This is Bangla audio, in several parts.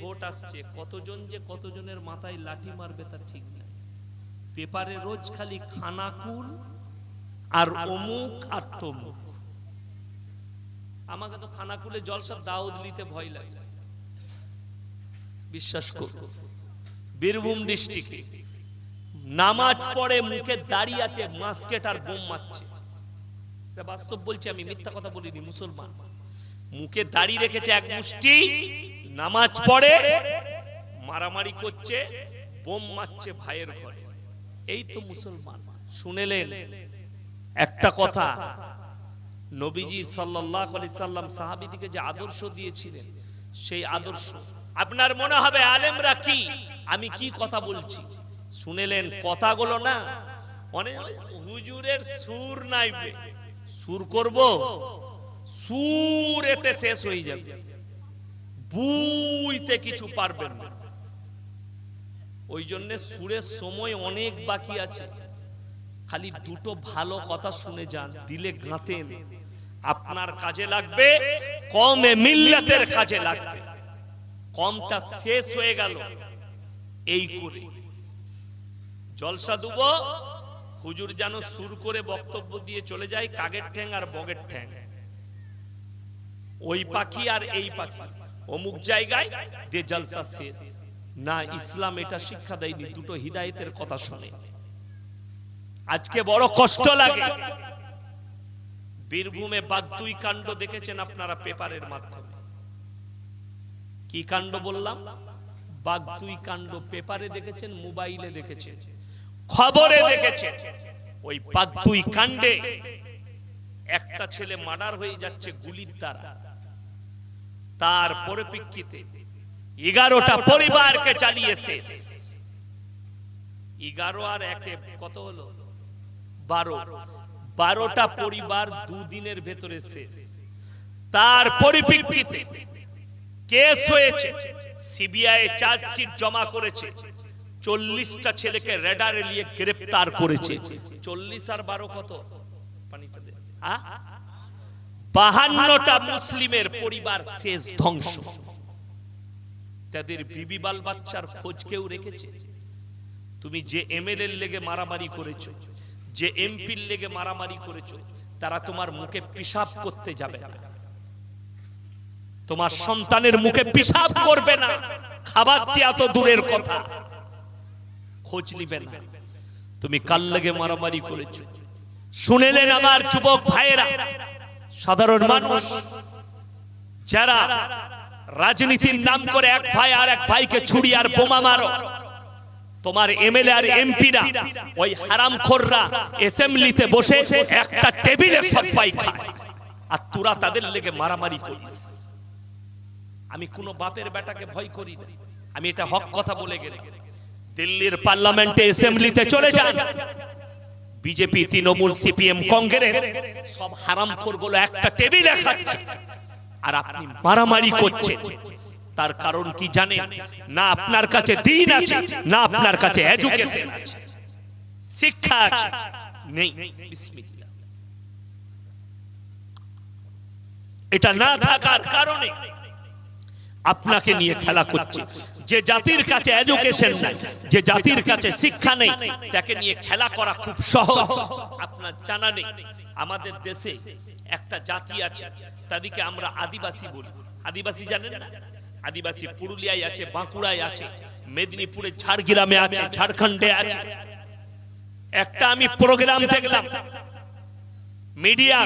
ভোট আসছে, কতজন যে কতজনের মাথায় লাঠি মারবে তা ঠিক না। পেপারে রোজ খালি খানাকুল আর অমুক আর তমুক। আমাকে তো খানাকুলে দাউদ ভয় লাগে। বিশ্বাস করো, বীরভূম ডিস্ট্রিক্টে নামাজ পড়ে মুখে দাঁড়িয়ে আছে, মাস্কেট আর বোম মারছে। বাস্তব বলছি আমি, মিথ্যা কথা বলিনি, মুসলমান। মুখে দাঁড়িয়ে রেখেছে এক মুষ্টি নামাজ পড়ে, মারামারি করছে, বোম মারছে ভাইয়ের ঘরে। এই তো মুসলমান। শুনেলেন? একটা কথা, নবীজি সাল্লাল্লাহু আলাইহি সাল্লাম সাহাবীদিকে যে আদর্শ দিয়েছিলেন, সেই আদর্শ। আপনার মনে হবে আলেমরা কি? আমি কি কথা বলছি? শুনেলেন? কথাগুলো না অনেক হুজুরের সুর নাইবে। সুর করব? সুর এতে শেষ হয়ে যাবে। বুইতে কিছু পারবেন না। ওই জন্য সুরের সময় অনেক বাকি আছে। খালি দুটো ভালো কথা শুনে যান, দিলে গাঁতেন আপনার কাজে লাগবে, কমে মিল্লাতের কাজে লাগবে। কমটা শেষ হয়ে গেল, এই করে। জলসা দুব, হুজুর যেন সুর করে বক্তব্য দিয়ে চলে যায়, কাগের ঠ্যাং আর বগের ঠ্যাং। ওই পাখি আর এই পাখি। অমুক জায়গায় দে জলসা শেষ। না, ইসলাম এটা শিক্ষা দেয়নি, দুটো হিদায়তের কথা শুনে। আজকে বড় কষ্ট লাগে। বীরভূমে বাদ্যুই কাণ্ড দেখেছেন আপনারা পেপারের মাধ্যমে। কি কাণ্ড বললাম? বাগদুই কাণ্ড পেপারে দেখেছেন, মোবাইলে দেখেছেন। খবরে দেখেছেন। ওই বাগদুই কাণ্ডে একটা ছেলে মার্ডার হয়ে যাচ্ছে গুলির দ্বারা। তার পরিপ্রেক্ষিতে এগারোটা পরিবারকে চালিয়ে শেষ। এগারো আর একে কত হলো? বারো। বারোটা পরিবার দুদিনের ভেতরে শেষ। তার পরিপ্রেক্ষিতে কেস হয়েছে। সিবিআই চার্জশিট জমা করেছে। চল্লিশটা ছেলেকে রেডারে নিয়ে গ্রেপ্তার করেছে। চল্লিশ আর বারো কত? পানিটা দে। আ? বাহান্নটা মুসলিমের পরিবার শেষ ধ্বংস। তাদের বিবি বাল বাচ্চার খোঁজ কেউ রেখেছে? তুমি যে লেগে মারামারি করেছ, যে এমপির লেগে মারামারি করেছ, তারা তোমার মুখে পিসাব করতে যাবে না। তোমার সন্তানের মুখে পিসাব করবে না। খাবার তো দূরের কথা। খোঁজ নিবে না। তুমি কাল লেগে মারামারি করেছ? শুনেলেন আমার যুবক ভাইয়েরা সাধারণ মানুষ, যারা রাজনীতির নাম করে এক ভাই আর এক ভাইকে ছুরি আর বোমা মারো। তোমার এমএলএ আর এমপিরা ওই হারামখোররা অ্যাসেম্বলিতে বসে একটা টেবিলে সবাই খায়। আর তোরা তাদের লেগে মারামারি করিস। আমি কোনো বাপের বেটাকে ভয় করি না। আমি এটা হক কথা বলে গেলাম। দিল্লির পার্লামেন্টে অ্যাসেম্বলিতে চলে যান। বিজেপি, তৃণমূল, সিপিএম, কংগ্রেস, সব হারামখোরগুলো একটা টেবিলে খাচ্ছে। আর আপনি মারামারি করছেন তার কারণ কি জানেন না আপনার কাছে দিন আছে, না আপনার কাছে এডুকেশন আছে। শিক্ষা আছে। নেই। এটা না থাকার কারণে আপনাকে নিয়ে খেলা করছে। যে জাতির কাছে এডুকেশন নাই, যে জাতির কাছে শিক্ষা নেই, তাকে নিয়ে খেলা করা খুব সহজ। আপনার জানা নেই, আমাদের দেশে একটা জাতি আছে, তাদেরকে আমরা আদিবাসী বলি। আদিবাসী জানেন না? আদিবাসী পুরুলিয়ায় আছে, বাঁকুড়ায় আছে মেদিনীপুরে ঝাড়গ্রামে আছে, ঝাড়খণ্ডে আছে। একটা আমি প্রোগ্রাম দেখলাম। মিডিয়া,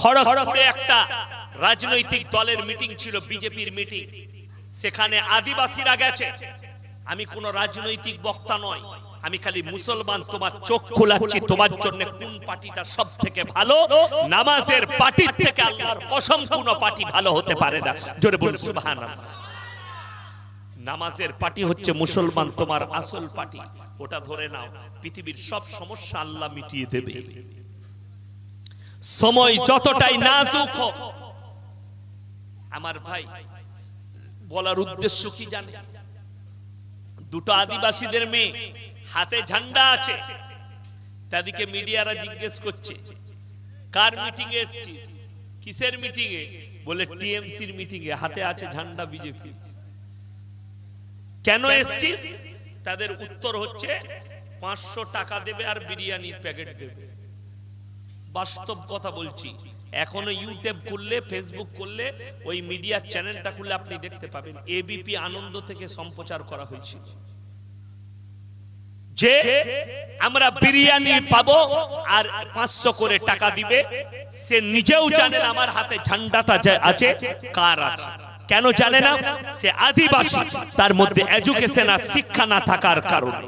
খড়গপুরে একটা। রাজনৈতিক দলের মিটিং ছিল, বিজেপির মিটিং। সেখানে আদিবাসীরা গেছে। আমি কোন রাজনৈতিক বক্তা নয় আমি খালি মুসলমান, তোমার চোখ খোলাচ্ছি, তোমার জন্য কোন পার্টিটা সব থেকে ভালো? নামাজের পার্টির থেকে আল্লাহর কসম, কোন পার্টি ভালো হতে পারে না। জোরে বলুন, সুবহানাল্লাহ। নামাজের পার্টি হচ্ছে মুসলমান, তোমার আসল পার্টি। ওটা ধরে নাও, পৃথিবীর সব সমস্যা আল্লাহ মিটিয়ে দেবে। সময় যতটাই নাজুক হোক আমার ভাই, বলার উদ্দেশ্য কি জানে? দুটো আদিবাসীদের মেয়ে, হাতে ঝান্ডা আছে। তাদেরকে মিডিয়ারা জিজ্ঞেস করছে, কার মিটিং এ এসছিস? কিসের মিটিং এ বলে, টিএমসির মিটিং এ হাতে আছে ঝান্ডা বিজেপি। কেন এসছিস? তাদের উত্তর হচ্ছে, পাঁচশো টাকা দেবে আর বিরিয়ানির প্যাকেট দেবে। বাস্তব কথা বলছি। এখনও ইউটিউব করলে ফেসবুক করলে ওই মিডিয়ার চ্যানেলটা খুললে আপনি দেখতে পাবেন। এবিপি আনন্দ থেকে সম্প্রচার করা হয়েছিল যে আমরা বিরিয়ানি পাবো আর পাঁচশো করে টাকা দিবে, সে নিজেও জানেন আমার হাতে ঝান্ডাটা আছে, কার আছে। কেন জানে না? সে আদিবাসী, তার মধ্যে এডুকেশন আর শিক্ষা না থাকার কারণে।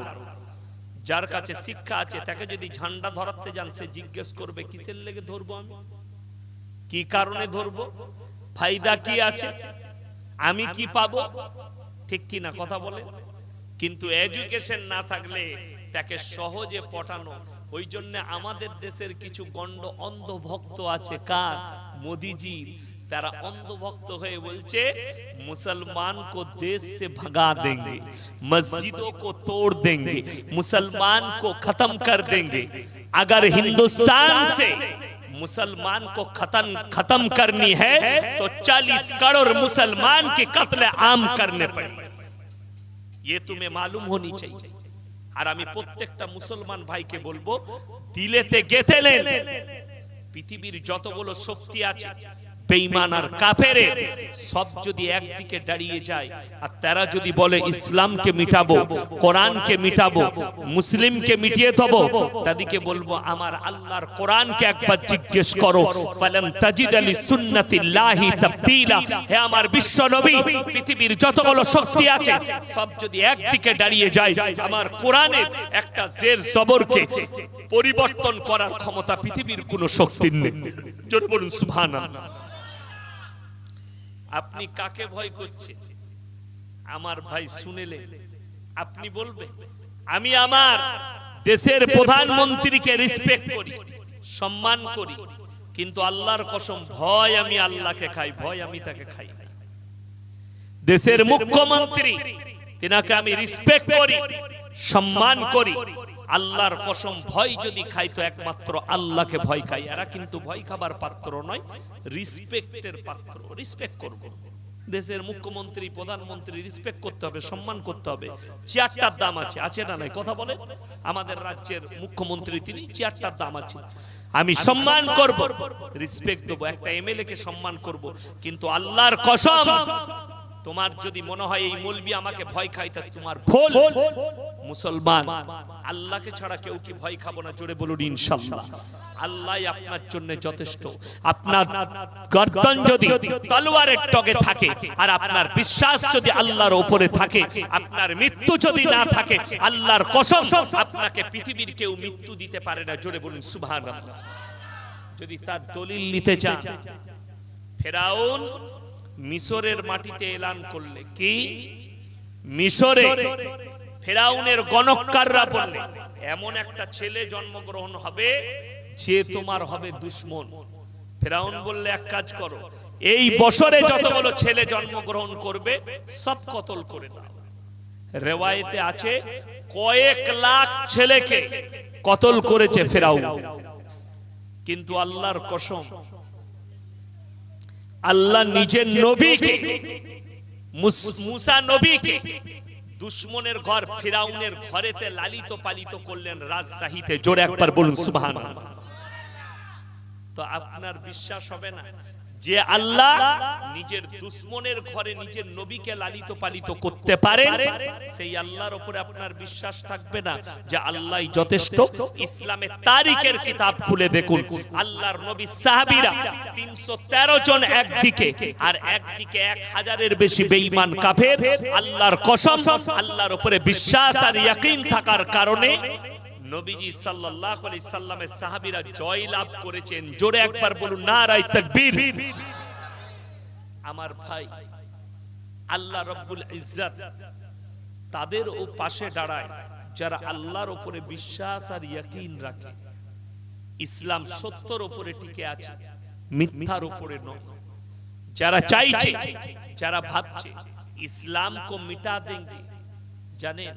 যার কাছে শিক্ষা আছে, তাকে যদি ঝান্ডা ধরাতে যান, সে জিজ্ঞেস করবে, কিসের লেগে ধরবো আমি? কি কারণে ধরবো ফায়দা কি আছে আমি কি পাবো ঠিক কি না কথা বলে কিন্তু এডুকেশন না থাকলে তাকে সহজে পটানো ওই জন্য আমাদের দেশের কিছু গণ্ড অন্ধভক্ত আছে কার মোদিজি তারা অন্ধভক্ত হয়ে বলছে মুসলমান को देश से भगा देंगे मस्जिदों को तोड़ देंगे मुसलमान को खत्म कर देंगे अगर हिंदुस्तान से मुसलमान को खत्म खत्म करनी है तो 40 करोड़ मुसलमान के कत्ल आम करने पड़ेंगे ये तुम्हें मालूम होनी चाहिए আর আমি প্রত্যেকটা মুসলমান ভাইকে বলবো দিলেতে গেথে নেন পৃথিবীর যতগুলো শক্তি আছে বেঈমান আর কাফেরের সব যদি একদিকে দাঁড়িয়ে যায়, আর তারা যদি বলে ইসলামকে মিটাবো, কোরআনকে মিটাবো, মুসলিমকে মিটিয়ে দেবো, তাদেরকে বলব, আমার আল্লাহর কোরআনকে একবার জিজ্ঞেস করো ফালান তাজিদ আলী সুন্নাতিল্লাহি তাবদীলা। হে আমার বিশ্ব নবী, পৃথিবীর যতগুলো শক্তি আছে, সব যদি একদিকে দাঁড়িয়ে যায়, আমার কোরআনের একটা জের জবরকে পরিবর্তন করার ক্ষমতা পৃথিবীর কোনো শক্তির নেই। জোরে বলুন, সুবহানাল্লাহ। আপনি কাকে ভয় করছেন? আমার ভাই শুনেলে আপনি বলবেন, আমি আমার দেশের প্রধানমন্ত্রীকে রেসপেক্ট করি, সম্মান করি, কিন্তু আল্লাহর কসম, ভয় আমি আল্লাহকে খাই, ভয় আমি তাকে খাই দেশের মুখ্যমন্ত্রী, তিনাকে আমি রেসপেক্ট করি, সম্মান করি আল্লাহর কসম ভয় যদি খাই তো একমাত্র আল্লাহকে ভয় খাই এরা কিন্তু ভয় খাবার পাত্র নয় রিসপেক্টের পাত্র রিসপেক্ট করব। দেশের মুখ্যমন্ত্রী প্রধানমন্ত্রী রিসপেক্ট করতে হবে সম্মান করতে হবে। চেয়ারটার দাম আছে আছে না নাই? কথা বলে। আমাদের রাজ্যের মুখ্যমন্ত্রী তিনি চেয়ারটার দাম আছে। আমি সম্মান করব রিসপেক্ট দেবো একটা এমএলএ কে সম্মান করব। কিন্তু আল্লাহর কসম তোমার যদি মনে হয় এই মলবি আমাকে ভয় খাই তা তোমার ভুল। মুসলমান, আল্লাহকে ছাড়া কেউ কি ভয় খাব না? জোরে বলুন ইনশাল্লাহ আল্লাহ আপনার জন্য যথেষ্ট। আপনার গর্দন যদি তলোয়ারের টগে থাকে আর আপনার বিশ্বাস যদি আল্লাহর উপরে থাকে, আপনার মৃত্যু যদি না থাকে, আল্লাহর কসম আপনাকে পৃথিবীর কেউ মৃত্যু দিতে পারে না। জোরে বলুন, সুবহানাল্লাহ। যদি তার দলিল নিতে চান, ফেরাউন মিশরের মাটিতে এলান করলে কি? মিশরে ফেরাউনের গণকাররা বললে, এমন একটা ছেলে জন্মগ্রহণ হবে যে তোমার হবে দুশ্মন। ফেরাউন বললে, এক কাজ করো, এই বছরে যতগুলো ছেলে জন্মগ্রহণ করবে, সব কতল করে দাও। রেওয়ায়েতে আছে, কয়েক লাখ ছেলেকে কতল করেছে ফেরাউন। কিন্তু আল্লাহর কসম, আল্লাহ নিজের নবীকে মুসা নবীকে দুশ্মনের ঘর ফিরাউনের ঘরেতে লালিত পালিত করলেন রাজশাহীতে। জোরে একবার বলুন সুবাহ তো আপনার বিশ্বাস হবে না যে আল্লাহ নিজের দুশ্মনের ঘরে নিজের নবীকে লালিত পালিত করতে পারেন সেই আল্লাহর উপরে আপনার বিশ্বাস থাকবে না যে আল্লাহ যথেষ্ট। ইসলামের তারিখের কিতাব খুলে দেখুন। আল্লাহর নবী সাহাবীরা তিনশো তেরো জন একদিকে আর একদিকে এক হাজারের বেশি বেঈমান কাফের। আল্লাহর কসম আল্লাহর উপরে বিশ্বাস আর ইয়াকিন থাকার কারণে নবীজি সাল্লাল্লাহু আলাইহি সাল্লামের সাহাবীরা জয় লাভ করেছেন। জোরে একবার বলুন, নারায়ে তাকবীর। আমার ভাই, আল্লাহ রব্বুল ইজ্জত তাদের ও পাশে দাঁড়ায়, যারা আল্লাহর উপরে বিশ্বাস আর ইয়াকিন রাখে। ইসলাম সত্যর উপরে টিকে আছে, মিথ্যার উপরে নয়। যারা চাইছে, যারা ভাবছে ইসলাম কো মিটা দেंगे জানেন